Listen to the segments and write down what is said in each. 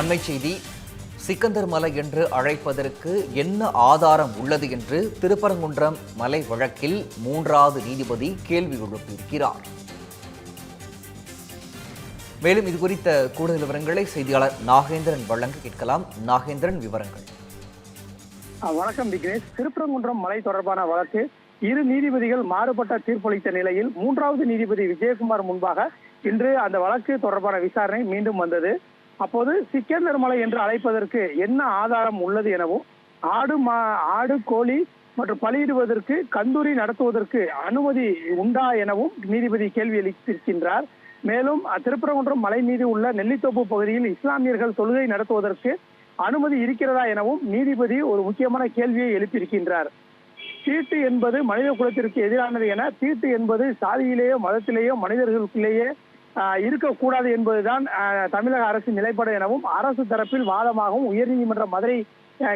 அண்மை செய்தி சிக்கந்தர் மலை என்று அழைப்பதற்கு என்ன ஆதாரம் உள்ளது என்று திருப்பரங்குன்றம் மலை வழக்கில் மூன்றாவது நீதிபதி கேள்வி எழுப்பியிருக்கிறார். மேலும் இது குறித்த கூடுதல் விவரங்களை செய்தியாளர் நாகேந்திரன் வழங்க கேட்கலாம். நாகேந்திரன் விவரங்கள். வணக்கம் விக்னேஷ். திருப்பரங்குன்றம் மலை தொடர்பான வழக்கு இரு நீதிபதிகள் மாறுபட்ட தீர்ப்பளித்த நிலையில் மூன்றாவது நீதிபதி விஜயகுமார் முன்பாக இன்று அந்த வழக்கு தொடர்பான விசாரணை மீண்டும் வந்தது. அப்போது சிக்கந்தர் மலை என்று அழைப்பதற்கு என்ன ஆதாரம் உள்ளது எனவும் ஆடு மா ஆடு கோழி மற்றும் பலியிடுவதற்கு கந்தூரி நடத்துவதற்கு அனுமதி உண்டா எனவும் நீதிபதி கேள்வி அளித்திருக்கின்றார் மேலும் திருப்பரங்குன்றம் மலை மீது உள்ள நெல்லித்தோப்பு பகுதியில் இஸ்லாமியர்கள் தொழுகை நடத்துவதற்கு அனுமதி இருக்கிறதா எனவும் நீதிபதி ஒரு முக்கியமான கேள்வியை எழுப்பியிருக்கின்றார். தீட்டு என்பது மனித குலத்திற்கு எதிரானது என தீட்டு என்பது சாதியிலேயோ மதத்திலேயோ மனிதர்களுக்குள்ளேயே இருக்கக்கூடாது என்பதுதான் ஆஹ், தமிழக அரசின் நிலைப்பாடு எனவும் அரசு தரப்பில் வாதமாகவும் உயர்நீதிமன்ற மதுரை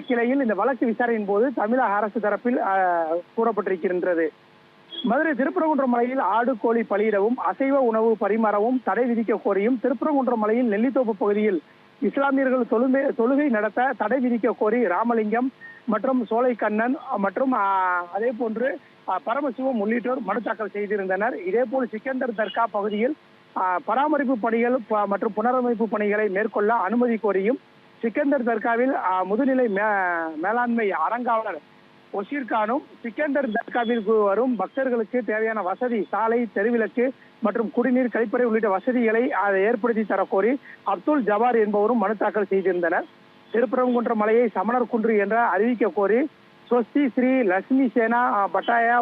கிளையில் இந்த வழக்கு விசாரணையின் போது தமிழக அரசு தரப்பில் கூறப்பட்டிருக்கின்றது. மதுரை திருப்பரங்குன்ற மலையில் ஆடு கோழி பலியிடவும் அசைவ உணவு பரிமாறவும் தடை விதிக்க கோரியும் திருப்பரங்குன்ற மலையில் நெல்லித்தோப்பு பகுதியில் இஸ்லாமியர்கள் தொழுமை தொழுகை நடத்த தடை விதிக்க கோரி ராமலிங்கம் மற்றும் சோலைக்கண்ணன் மற்றும் ஆஹ், அதே போன்று பரமசிவம் உள்ளிட்டோர் மனு தாக்கல் செய்திருந்தனர். இதேபோல் சிக்கந்தர் தர்கா பகுதியில் பராமரிப்பு பணிகள் ப- மற்றும் புனரமைப்பு பணிகளை மேற்கொள்ள அனுமதி கோரியும் சிக்கந்தர் தர்காவில் முதுநிலை மேலாண்மை அறங்காவலர் ஒஷீர்கானும் சிக்கந்தர் தர்காவிற்கு வரும் பக்தர்களுக்கு தேவையான வசதி சாலை தெருவிளக்கு மற்றும் குடிநீர் கழிப்பறை உள்ளிட்ட வசதிகளை அதை ஏற்படுத்தி தரக்கோரி அப்துல் ஜவார் என்பவரும் மனு தாக்கல் செய்திருந்தனர். திருப்பரங்குன்ற மலையை சமணர் குன்று என்ற அறிவிக்க கோரி ஸ்வஸ்தி ஸ்ரீ லட்சுமி சேனா பட்டாயா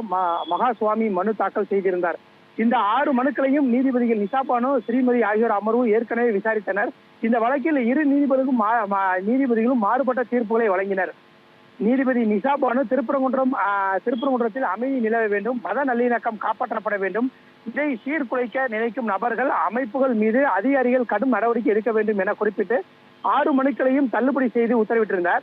மகா சுவாமி மனு தாக்கல் செய்திருந்தார். இந்த ஆறு மனுக்களையும் நீதிபதிகள் நிசாபானு ஸ்ரீமதி ஆகியோர் அமர்வு ஏற்கனவே விசாரித்தனர். இந்த வழக்கில் இரு நீதிபதிகளும் மா- நீதிபதிகளும் மாறுபட்ட தீர்ப்புகளை வழங்கினர். நீதிபதி நிசாபானு திருப்பரங்குன்றம் திருப்பரங்குன்றத்தில் அமைதி நிலவ வேண்டும் மத நல்லிணக்கம் காப்பாற்றப்பட வேண்டும் இதை சீர்குலைக்க நினைக்கும் நபர்கள் அமைப்புகள் மீது அதிகாரிகள் கடும் நடவடிக்கை எடுக்க வேண்டும் என குறிப்பிட்டு ஆறு மனுக்களையும் தள்ளுபடி செய்து உத்தரவிட்டிருந்தார்.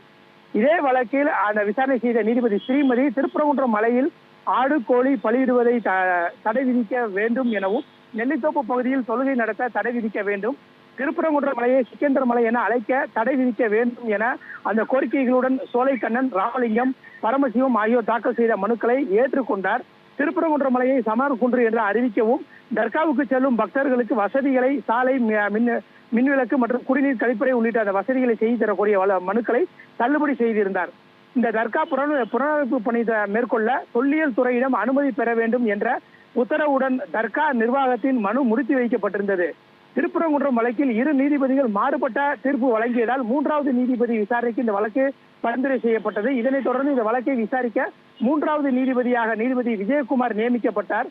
இதே வழக்கில் அந்த விசாரணை செய்த நீதிபதி ஸ்ரீமதி திருப்பரங்குன்றம் மலையில் ஆடு கோழி பலியிடுவதை த- தடை விதிக்க வேண்டும் எனவும் நெல்லித்தோப்பு பகுதியில் தொழுகை நடத்த தடை விதிக்க வேண்டும் திருப்பரங்குன்ற மலையை சிக்கந்தர் மலை என அழைக்க தடை விதிக்க வேண்டும் என அந்த கோரிக்கைகளுடன் சோலைக்கண்ணன் ராமலிங்கம் பரமசிவம் ஆகியோர் தாக்கல் செய்த மனுக்களை ஏற்றுக்கொண்டார். திருப்பரங்குன்ற மலையை சமர் குன்று என்று அறிவிக்கவும் தர்காவுக்கு செல்லும் பக்தர்களுக்கு வசதிகளை சாலை மி- மின் மின்விளக்கு மற்றும் குடிநீர் கழிப்பறை உள்ளிட்ட அந்த வசதிகளை செய்து தரக்கூடிய வள- மனுக்களை தள்ளுபடி செய்திருந்தார். இந்த தர்கா புனர புனரமைப்பு பணி மேற்கொள்ள தொல்லியல் துறையிடம் அனுமதி பெற வேண்டும் என்ற உத்தரவுடன் தர்கா நிர்வாகத்தின் மனு முடித்து வைக்கப்பட்டிருந்தது. திருப்பரங்குன்றம் வழக்கில் இரு நீதிபதிகள் மாறுபட்ட தீர்ப்பு வழங்கியதால் மூன்றாவது நீதிபதி விசாரணைக்கு இந்த வழக்கு பரிந்துரை செய்யப்பட்டது. இதனைத் தொடர்ந்து இந்த வழக்கை விசாரிக்க மூன்றாவது நீதிபதியாக நீதிபதி விஜயகுமார் நியமிக்கப்பட்டார்.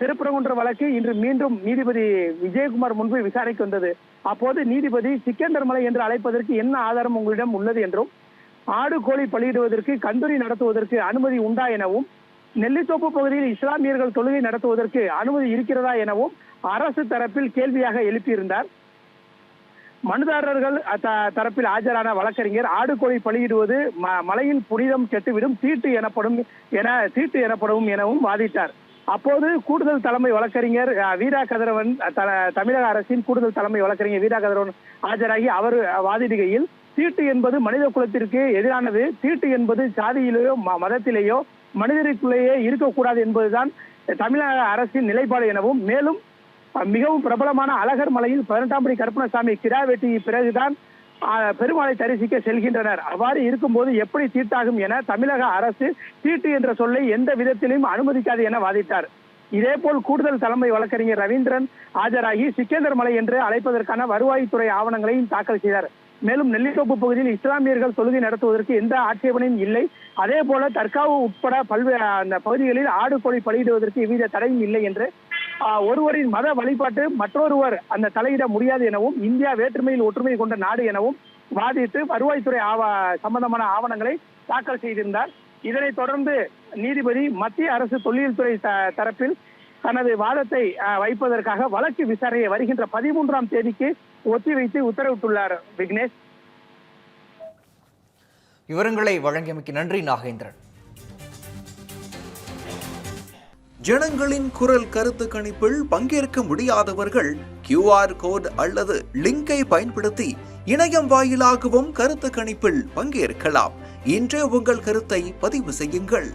திருப்பரங்குன்ற வழக்கு இன்று மீண்டும் நீதிபதி விஜயகுமார் முன்பு விசாரணைக்கு வந்தது. அப்போது நீதிபதி சிக்கந்தர்மலை என்று அழைப்பதற்கு என்ன ஆதாரம் உங்களிடம் உள்ளது என்றும் ஆடு கோழி பலியிடுவதற்கு கந்தூரி நடத்துவதற்கு அனுமதி உண்டா எனவும் நெல்லித்தோப்பு பகுதியில் இஸ்லாமியர்கள் தொழுகை நடத்துவதற்கு அனுமதி இருக்கிறதா எனவும் அரசு தரப்பில் கேள்வியாக எழுப்பியிருந்தார். மனுதாரர்கள் தரப்பில் ஆஜரான வழக்கறிஞர் ஆடு கோழி பலியிடுவது ம- புனிதம் கெட்டுவிடும் தீட்டு எனப்படும் என தீட்டு எனப்படும் எனவும் வாதிட்டார். அப்போது கூடுதல் தலைமை வழக்கறிஞர் அஹ், வீரா கதிரவன் த- தமிழக அரசின் கூடுதல் தலைமை வழக்கறிஞர் வீரா கதிரவன் ஆஜராகி அவர் வாதிடுகையில் தீட்டு என்பது மனித குலத்திற்கு எதிரானது. தீட்டு என்பது சாதியிலேயோ மதத்திலேயோ மனிதருக்குள்ளேயே இருக்கக்கூடாது என்பதுதான் தமிழக அரசின் நிலைப்பாடு எனவும் மேலும் மிகவும் பிரபலமான அழகர் மலையில் பதினெட்டாம் படி கருப்பணசாமி கிடா வெட்டி பிறகுதான் பெருமாளை தரிசிக்க செல்கின்றனர். அவ்வாறு இருக்கும்போது எப்படி தீட்டாகும் என தமிழக அரசு தீட்டு என்ற சொல்லை எந்த விதத்திலும் அனுமதிக்காது என வாதிட்டார். இதேபோல் கூடுதல் தலைமை வழக்கறிஞர் ரவீந்திரன் ஆஜராகி சிக்கந்தர் மலை என்று அழைப்பதற்கான வருவாய்த்துறை ஆவணங்களையும் தாக்கல் செய்தார். மேலும் நெல்லித்தோப்பு பகுதியில் இஸ்லாமியர்கள் தொழுகை நடத்துவதற்கு எந்த ஆட்சேபனையும் இல்லை. அதே போல தற்காவு உட்பட பல்வேறு அந்த பகுதிகளில் ஆடு கோழி பலியிடுவதற்கு எவ்வித தடையும் இல்லை என்று ஒருவரின் மத வழிபாட்டு மற்றொருவர் அந்த தலையிட முடியாது எனவும் இந்தியா வேற்றுமையில் ஒற்றுமை கொண்ட நாடு எனவும் வாதிட்டு வருவாய்த்துறை ஆவ சம்பந்தமான ஆவணங்களை தாக்கல் செய்திருந்தார். இதனைத் தொடர்ந்து நீதிபதி மத்திய அரசு தொழில்துறை தரப்பில் தனது வாதத்தை வைப்பதற்காக வழக்கு விசாரணையை வருகின்ற பதிமூன்றாம் தேதிக்கு ஒத்திவைத்து உத்தரவிட்டுள்ளார் விக்னேஷ். விவரங்களை வழங்கியமைக்கு நன்றி நாகேந்திரன். ஜனங்களின் குரல் கருத்து கணிப்பில் பங்கேற்க முடியாதவர்கள் கியூஆர் கோட் அல்லது லிங்கை பயன்படுத்தி இணையம் வாயிலாகவும் கருத்து கணிப்பில் பங்கேற்கலாம். இன்றே உங்கள் கருத்தை பதிவு செய்யுங்கள்.